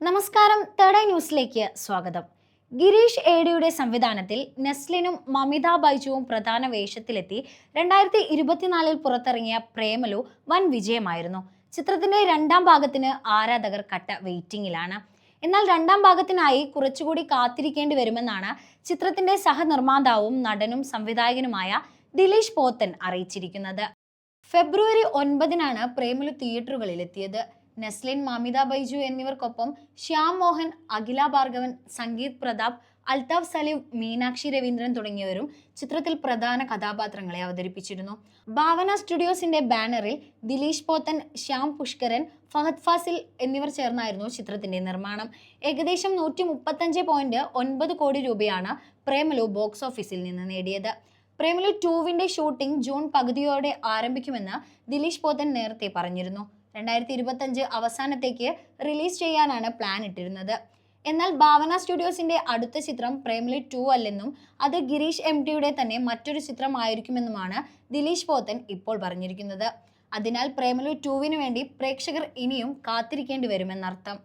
നമസ്കാരം third eye ന്യൂസിലേക്ക് സ്വാഗതം. ഗിരീഷ് ഏടിയുടെ സംവിധാനത്തിൽ നെസ്ലിനും മമിത ബൈജുവും പ്രധാന വേഷത്തിലെത്തി രണ്ടായിരത്തി ഇരുപത്തിനാലിൽ പുറത്തിറങ്ങിയ പ്രേമലു വൻ വിജയമായിരുന്നു. ചിത്രത്തിന്റെ രണ്ടാം ഭാഗത്തിന് ആരാധകർ കട്ട വെയിറ്റിംഗിലാണ് എന്നാൽ രണ്ടാം ഭാഗത്തിനായി കുറച്ചുകൂടി കാത്തിരിക്കേണ്ടി വരുമെന്നാണ് ചിത്രത്തിന്റെ സഹനിർമ്മാതാവും നടനും സംവിധായകനുമായ ദിലീഷ് പോത്തൻ അറിയിച്ചിരിക്കുന്നത്. ഫെബ്രുവരി ഒൻപതിനാണ് പ്രേമലു തിയേറ്ററുകളിലെത്തിയത്. നെസ്ലിൻ മാമിത ബൈജു എന്നിവർക്കൊപ്പം ശ്യാം മോഹൻ അഖില ഭാർഗവൻ സംഗീത് പ്രതാപ് അൽതാഫ് സലീം മീനാക്ഷി രവീന്ദ്രൻ തുടങ്ങിയവരും ചിത്രത്തിൽ പ്രധാന കഥാപാത്രങ്ങളെ അവതരിപ്പിച്ചിരുന്നു. ഭാവന സ്റ്റുഡിയോസിന്റെ ബാനറിൽ ദിലീഷ് പോത്തൻ ശ്യാം പുഷ്കരൻ ഫഹദ് ഫാസിൽ എന്നിവർ ചേർന്നായിരുന്നു ചിത്രത്തിന്റെ നിർമ്മാണം. ഏകദേശം നൂറ്റി മുപ്പത്തഞ്ച് പോയിന്റ് ഒൻപത് കോടി രൂപയാണ് പ്രേമലു ബോക്സ് ഓഫീസിൽ നിന്ന് നേടിയത്. പ്രേമലു ടൂവിന്റെ ഷൂട്ടിംഗ് ജൂൺ പകുതിയോടെ ആരംഭിക്കുമെന്ന് ദിലീഷ് പോത്തൻ നേരത്തെ പറഞ്ഞിരുന്നു. രണ്ടായിരത്തി ഇരുപത്തഞ്ച് അവസാനത്തേക്ക് റിലീസ് ചെയ്യാനാണ് പ്ലാൻ ഇട്ടിരുന്നത്. എന്നാൽ ഭാവന സ്റ്റുഡിയോസിന്റെ അടുത്ത ചിത്രം പ്രേംലി ടു അല്ലെന്നും അത് ഗിരീഷ് എം ടിയുടെ തന്നെ മറ്റൊരു ചിത്രമായിരിക്കുമെന്നുമാണ് ദിലീഷ് പോത്തൻ ഇപ്പോൾ പറഞ്ഞിരിക്കുന്നത്. അതിനാൽ പ്രേമലു ടുവിന് വേണ്ടി പ്രേക്ഷകർ ഇനിയും കാത്തിരിക്കേണ്ടി വരുമെന്നർത്ഥം.